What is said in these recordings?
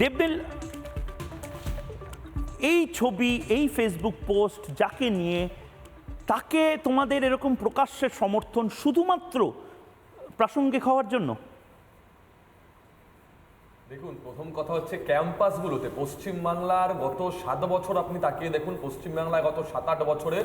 দেবদিল, এই ছবি, এই ফেসবুক পোস্ট যাকে নিয়ে, তাকে তোমাদের এরকম প্রকাশ্যের সমর্থন শুধুমাত্র প্রাসঙ্গিক হওয়ার জন্য? দেখুন, প্রথম কথা হচ্ছে ক্যাম্পাসগুলোতে, পশ্চিমবাংলার গত সাত বছর আপনি তাকিয়ে দেখুন, পশ্চিমবাংলায় গত সাত আট বছরে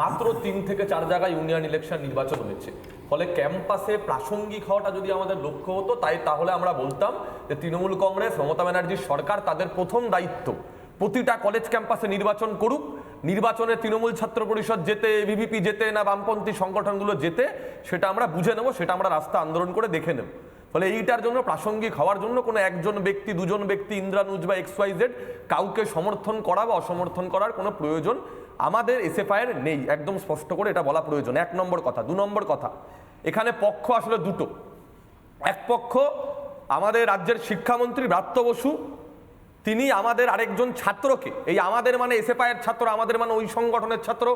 মাত্র তিন থেকে চার জায়গায় ইউনিয়ন ইলেকশন নির্বাচন হয়েছে। ফলে ক্যাম্পাসে প্রাসঙ্গিক হওয়াটা যদি আমাদের লক্ষ্য হতো, তাই তাহলে আমরা বলতাম যে তৃণমূল কংগ্রেস, মমতা ব্যানার্জির সরকার তাদের প্রথম দায়িত্ব। প্রতিটা কলেজ ক্যাম্পাসে নির্বাচন করুক। নির্বাচনে তৃণমূল ছাত্র পরিষদ যেতে বিভিপি যেতে, না বামপন্থী সংগঠনগুলো যেতে, সেটা আমরা বুঝে নেব, সেটা আমরা রাস্তা আন্দোলন করে দেখে নেব। ফলে এইটার জন্য, প্রাসঙ্গিক হওয়ার জন্য কোনো একজন ব্যক্তি, দুজন ব্যক্তি, ইন্দ্রানুজ বা এক্স ওয়াই জেড কাউকে সমর্থন করা বা অসমর্থন করার কোনো প্রয়োজন আমাদের এসএফআইয়ের নেই। একদম স্পষ্ট করে এটা বলা প্রয়োজন। এক নম্বর কথা। দু নম্বর কথা। এখানে পক্ষ আসলে দুটো। এক পক্ষ আমাদের রাজ্যের শিক্ষামন্ত্রী ব্রাত্য বসু তিনি আমাদের আরেকজন ছাত্রকে এই আমাদের মানে এসএফআইয়ের ছাত্র আমাদের মানে ওই সংগঠনের ছাত্র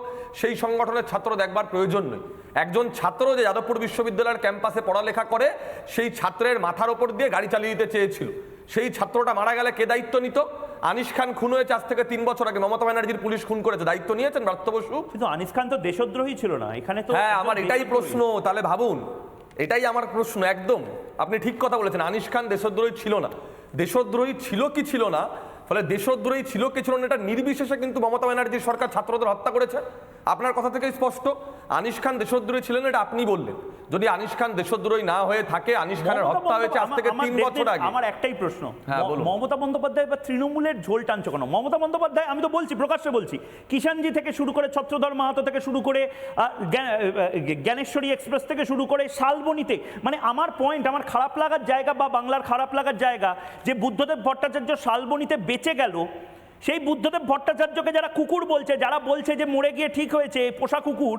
সেই সংগঠনের ছাত্র দেখবার প্রয়োজন নেই। একজন ছাত্র যে যাদবপুর বিশ্ববিদ্যালয়ের ক্যাম্পাসে পড়ালেখা করে সেই ছাত্রের মাথার ওপর দিয়ে গাড়ি চালিয়ে দিতে চেয়েছিল। সেই ছাত্রটা মারা গেলে কে দায়িত্ব নিত? আনিস খান খুন হয়েছে আজ থেকে তিন বছর আগে মমতা ব্যানার্জির পুলিশ খুন করেছে। দায়িত্ব নিয়েছেন ব্রাত্য বসু? কিন্তু আনিস খান তো দেশদ্রোহী ছিল না এখানে তো হ্যাঁ আমার এটাই প্রশ্ন তাহলে ভাবুন। এটাই আমার প্রশ্ন, একদম। আপনি ঠিক কথা বলেছেন, আনিস খান দেশদ্রোহী ছিল না। দেশদ্রোহী ছিল কি ছিল না, ফলে দেশদ্রোহী ছিল কি ছিল না, এটা নির্বিশেষে কিন্তু মমতা ব্যানার্জির সরকার ছাত্রদের হত্যা করেছে। আপনার কথা থেকে স্পষ্ট। আনিস খান দেশদ্রোহী ছিলেন এটা আপনি বললেন। যদি আনিস খান দেশদ্রোহী না হয়ে থাকে আনিস খানের হত্যা হয়েছে আজ থেকে তিন বছর আগে। আমার একটাই প্রশ্ন। হ্যাঁ। মমতা বন্দ্যোপাধ্যায় বা তৃণমূলের ঝোল টানছো কেন? মমতা বন্দ্যোপাধ্যায় আমি তো বলছি প্রকাশ্যে বলছি কিষাণজি থেকে শুরু করে ছত্রধর মাহাতো থেকে শুরু করে জ্ঞানেশ্বরী এক্সপ্রেস থেকে শুরু করে শালবনিতে মানে আমার পয়েন্ট আমার খারাপ লাগার জায়গা বা বাংলার খারাপ লাগার জায়গা যে বুদ্ধদেব ভট্টাচার্য শালবনিতে বেঁচে গেল সেই বুদ্ধদেব ভট্টাচার্যকে যারা কুকুর বলছে যারা বলছে যে মরে গিয়ে ঠিক হয়েছে পোষা কুকুর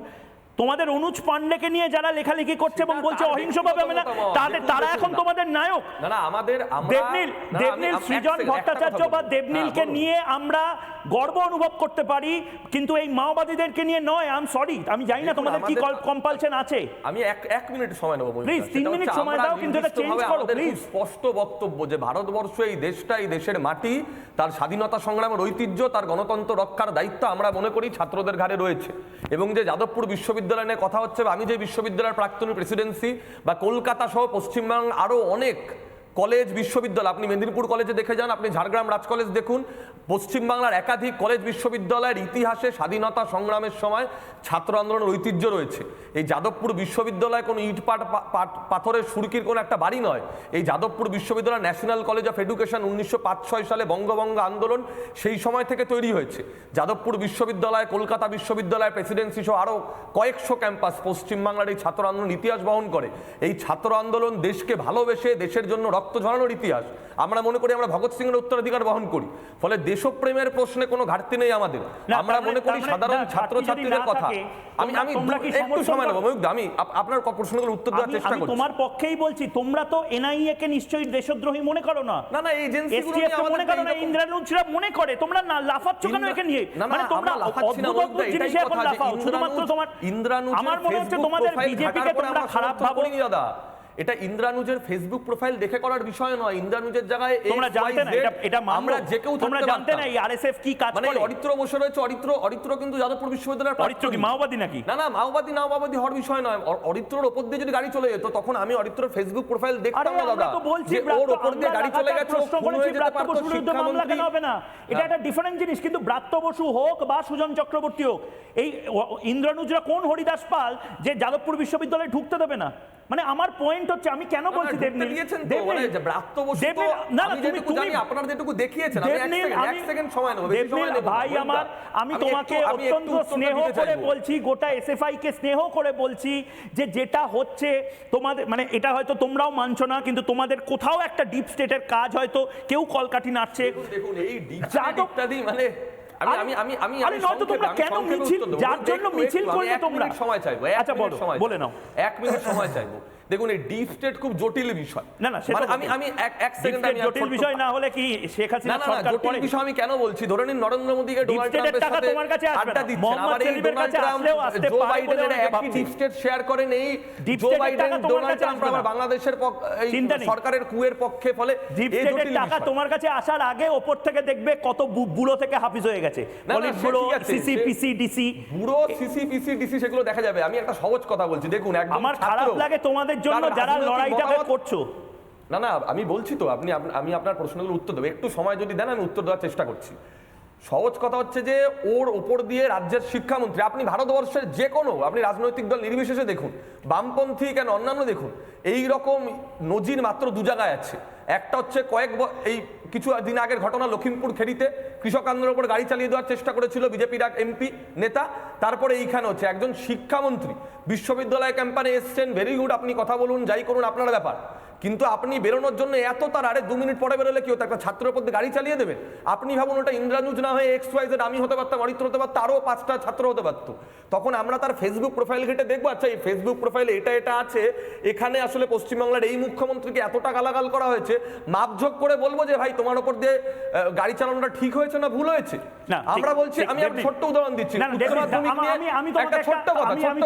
তোমাদের অনুজ পান্ডেকে নিয়ে যারা লেখালেখি করছে এবং বলছে অহিংস অহিংসভাবে আমি না ব্যক্তিগত তাদের তারা এখন তোমাদের নায়ক। না না আমাদের দেবনীল দেবনীল সৃজন ভট্টাচার্য বা। দেবনীলকে হ্যাঁ, নিয়ে আমরা গর্ব অনুভব করতে পারি কিন্তু এই মাওবাদীদেরকে নিয়ে নয় আই এম সরি আমি জানি না তোমাদের কি কম্পালশন আছে আমি এক এক মিনিট সময় নেব। Please, তিন মিনিট সময় দাও, কিন্তু এটা নির্দিষ্টভাবে করো, please. স্পষ্ট বক্তব্য যে ভারতবর্ষ এই দেশটা এই দেশের মাটি তার স্বাধীনতা সংগ্রামের ঐতিহ্য তার গণতন্ত্র রক্ষার দায়িত্ব আমরা মনে করি ছাত্রদের ঘাড়ে রয়েছে এবং যে যাদবপুর বিশ্ববিদ্যালয় নিয়ে কথা হচ্ছে বা আমি যে বিশ্ববিদ্যালয়ের প্রাক্তন প্রেসিডেন্সি বা কলকাতা সহ পশ্চিমবঙ্গ আরও অনেক কলেজ, বিশ্ববিদ্যালয়। আপনি মেদিনীপুর কলেজে দেখে যান, আপনি ঝাড়গ্রাম রাজ কলেজ দেখুন। পশ্চিমবাংলার একাধিক কলেজ, বিশ্ববিদ্যালয়ের ইতিহাসে স্বাধীনতা সংগ্রামের সময় ছাত্র আন্দোলনের ঐতিহ্য রয়েছে। এই যাদবপুর বিশ্ববিদ্যালয় কোনো ইট পাট পাথরের সুরকির কোনো একটা বাড়ি নয়। এই যাদবপুর বিশ্ববিদ্যালয় ন্যাশনাল কলেজ অফ এডুকেশন উনিশশো পাঁচ ছয় সালে বঙ্গভঙ্গ আন্দোলন সেই সময় থেকে তৈরি হয়েছে। যাদবপুর বিশ্ববিদ্যালয়, কলকাতা বিশ্ববিদ্যালয় প্রেসিডেন্সি সহ আরও কয়েকশো ক্যাম্পাস পশ্চিমবাংলার এই ছাত্র আন্দোলন ইতিহাস বহন করে। এই ছাত্র আন্দোলন দেশকে ভালোবেসে দেশের জন্য রক্ত ঝরানোর ইতিহাস। আমরা মনে করি আমরা ভগৎ সিংয়ের উত্তরাধিকার বহন করি। ফলে দেশপ্রেমের প্রশ্নে কোনো ঘাটতি নেই আমাদের। আমরা মানে- মনে করি মানে- সাধারণ ছাত্র ছাত্রীদের কথা। আমি আমি একটু সময় নেব? আমি আপনার প্রশ্নগুলো উত্তর দেওয়ার চেষ্টা করছি। তোমার পক্ষেই বলছি তোমরা তো এনআইএ কে নিশ্চয়ই দেশদ্রোহী মনে করো না। না না এজেন্সিগুলো মনে করো না ইন্দ্রানুজরা মনে করে তোমরা না লাফাচ্ছ কেন একে নিয়ে মানে তোমরা অদ্ভুত জিনিসে এখন লাফাও। শুধুমাত্র ইন্দ্রানুজ- তোমার ইন্দ্রানুজের আমার মনে হচ্ছে তোমাদের বিজেপি কে তোমরা খারাপ ভাবো। দাদা। এটা ইন্দ্রানুজের ফেসবুক প্রোফাইল দেখে করার বিষয় নয়। ইন্দ্রানুজের জায়গায় তোমরা জানতে না এটা এটা আমরা যে কেউ তোমরা জানতে না এই আরএসএফ কি কাজ মানে করে? অরিত্র বসে রয়েছে অরিত্র অরিত্র কিন্তু যাদবপুর বিশ্ববিদ্যালয়ের অরিত্র কি। মাওবাদী নাকি? না না মাওবাদী না মাওবাদী হওয়ার বিষয় নয়। অরিত্রর ওপর দিয়ে যদি গাড়ি চলে যেত তখন আমি অরিত্রর ফেসবুক প্রোফাইল দেখতাম না দাদা। তো বলছি ওর ওপর দিয়ে গাড়ি চলে গেছে প্রশ্ন করেছি হয়ে ব্রাত্য বসুর বিরুদ্ধে মামলা কেন হবে না? এটা একটা ডিফারেন্ট জিনিস কিন্তু ব্রাত্য বসু হোক বা সুজন চক্রবর্তী হোক এই ইন্দ্রানুজরা কোন হরিদাস পাল যে যাদবপুর বিশ্ববিদ্যালয়ে ঢুকতে দেবে না? মানে আমার পয়েন্ট হচ্ছে আমি কেন বলছি দেবনীল? দিয়েছেন তো, মানে ব্রাত্য বসু না না তুমি তুমি আপনারা যেটুকু দেখিয়েছেন আমি এক সেকেন্ড সময় নেব দেবনীল, ভাই আমার আমি তোমাকে অত্যন্ত স্নেহ করে বলছি গোটা এসএফআই কে স্নেহ করে বলছি যে যেটা হচ্ছে তোমাদের মানে এটা হয়তো তোমরাও মানছো না কিন্তু তোমাদের কোথাও একটা ডিপ স্টেটের কাজ হয়তো কেউ কলকাঠি নাড়ছে। দেখুন, এই ডিপ মানে আমি আমি আমি আমি আরে নয়তো তোমরা কেন মিছিল-। যার জন্য মিছিল করলে তোমরা? সময় চাইব আচ্ছা, বলো, সময় বলে। নাও। এক মিনিট সময় চাইব দেখুন এই ডিপ স্টেট খুব জটিল বিষয়। না, না, সে তো মানে আমি আমি এক সেকেন্ড আমি জটিল বিষয় না হলে কি শেখ হাসিনা সরকার জটিল বিষয় আমি কেন বলছি? ধরে নিন নরেন্দ্র মোদীকে ডোনাল্ড ট্রাম্পের সাথে তোমার কাছে আসবে আড্ডা না। দিচ্ছেন মোহাম্মদ আবার এই সেলিমের ডোনাল্ড কাছে ট্রাম্প আসলেও আসতে জো পারে বলে বাইডেনের অনেকে একই ডিপ স্টেট শেয়ার করেন এই deep Joe Biden Donald Trump আবার বাংলাদেশের এই সরকারের কুয়ের পক্ষে ফলে ডিপ স্টেটের টাকা তোমার কাছে আসার আগে ওপর থেকে দেখবে কত বুড়ো থেকে হাফিজ হয়ে গেছে। না, পলিট সে বুড়ো ঠিক আছে, সিসি সে- পিসি ডিসি বুড়ো সিসি পিসি ডিসি সেগুলো দেখা যাবে। আমি একটা সহজ কথা বলছি। দেখুন আমার খারাপ লাগে তোমাদের জন্য যারা লড়াইটা করছ। না না আমি বলছি তো আপনি আমি আপনার প্রশ্নগুলো উত্তর দেবো। একটু সময় যদি দেন আমি উত্তর দেওয়ার চেষ্টা করছি। সহজ কথা হচ্ছে যে ওর ওপর দিয়ে রাজ্যের শিক্ষামন্ত্রী আপনি ভারতবর্ষের যে কোনো আপনি রাজনৈতিক দল নির্বিশেষে দেখুন বামপন্থী কেন অন্যান্য দেখুন এই রকম নজির মাত্র দু জায়গায় আছে। একটা হচ্ছে কয়েক এই কিছু দিন আগের ঘটনা লক্ষিমপুর খেরিতে, কৃষক আন্দোলনের উপর গাড়ি চালিয়ে দেওয়ার চেষ্টা করেছিল বিজেপির এক এমপি নেতা। তারপরে এইখানে হচ্ছে একজন শিক্ষামন্ত্রী, বিশ্ববিদ্যালয় ক্যাম্পানে এসছেন। ভেরি গুড আপনি কথা বলুন, যাই করুন আপনার ব্যাপার। কিন্তু আপনি বেরোনোর জন্য এত তার আরে দু মিনিট পরে বেরোলে কি হতো? একটা ছাত্রের উপর গাড়ি চালিয়ে দেবেন আপনি ভাবুন ওটা ইন্দ্রানুজ না হয়ে এক্স ওয়াইজেড আমি হতে পারতাম অরিত্র হতে পারতো আরও পাঁচটা ছাত্র হতে পারতো। তখন আমরা তার ফেসবুক প্রোফাইল ঘেটে দেখব আচ্ছা এই ফেসবুক প্রোফাইলে এটা এটা আছে এখানে আসলে পশ্চিমবাংলার এই মুখ্যমন্ত্রীকে এতটা গালাগাল করা হয়েছে মাপঝোক করে বলব যে ভাই তোমার ওপর দিয়ে গাড়ি চালানোটা ঠিক হয়েছে না ভুল হয়েছে? না, আমরা বলছি আমি একটা ছোট্ট উদাহরণ দিচ্ছি। আমা- তোমাকে একটা ছোট্ট কথা ছোট্ট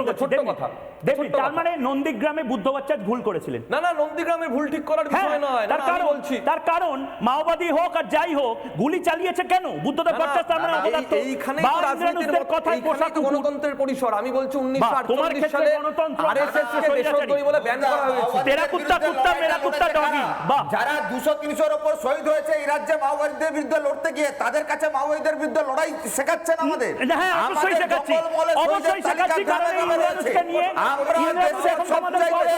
কথা ছোট্ট কথা। ডেভিড, তার মানে নন্দীগ্রামে বুদ্ধ বাচ্চা ভুল করেছিলেন। না না নন্দীগ্রামে ভুল ঠিক করার হ্যাঁ, বিষয় নয়। তার কারণ বলছি তার কারণ মাওবাদী হোক আর যাই হোক গুলি চালিয়েছে কেন? বুদ্ধদেব ভট্টাচার্য না, না, অবদার্থ এই- এইখানেই বা তো রাজনীতির এইখানেই পোশাক গণতন্ত্রের পরিসর। আমি বলছি উনিশশো তোমার আটচল্লিশ ক্ষেত্রে সালে গণতন্ত্র আরএসএস কে দেশদ্রোহী বলে ব্যান করা হয়েছে। তেরা কুত্তা কুত্তা মেরা কুত্তা ডগি বাহ। যারা দুশো তিনশোর ওপর শহীদ হয়েছে এই রাজ্যে মাওবাদীদের বিরুদ্ধে লড়তে গিয়ে তাদের কাছে মাওবাদীদের বিরুদ্ধে লড়াই শেখাচ্ছেন আমাদের। হ্যাঁ অবশ্যই শেখাচ্ছি। অবশ্যই শেখাচ্ছি কারণ এই। নিয়ে আমরা দেশের এখন সব জায়গায়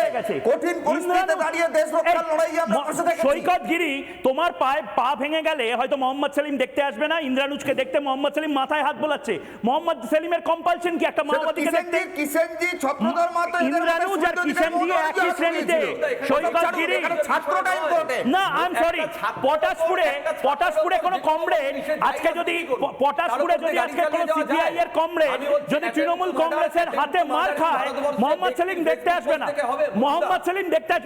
কঠিন পরিস্থিতিতে ইন্দ্রানুষ- দাঁড়িয়ে দেশ রক্ষার আমরা পাশে দেখেছি। সৈকত গিরি তোমার পায়ে পা ভেঙে গেলে হয়তো মোহাম্মদ সেলিম দেখতে আসবে না ইন্দ্রানুজকে দেখতে মোহাম্মদ সেলিম মাথায় হাত বোলাচ্ছে। মোহাম্মদ সেলিমের কম্পালশন কি? একটা মাওবাদীকে দেখতে? কিষেনজি ছত্রধর ইন্দ্রানুজ আর কিষেনজি একই শ্রেণীতে। দিয়েছিল। সৈকত গিরি ছাত্রটা ইম্পর্টেন্ট না আই এম সরি পটাশপুরে পটাশপুরে কোনো কমরেড আজকে যদি পটাশপুরে যদি আজকে কোনো সিপিআই এর কমরেড যদি তৃণমূল কংগ্রেসের হাতে মার খায় মোহাম্মদ সেলিম দেখতে আসবে না। মোহাম্মদ সেলিম দেখতে আসবে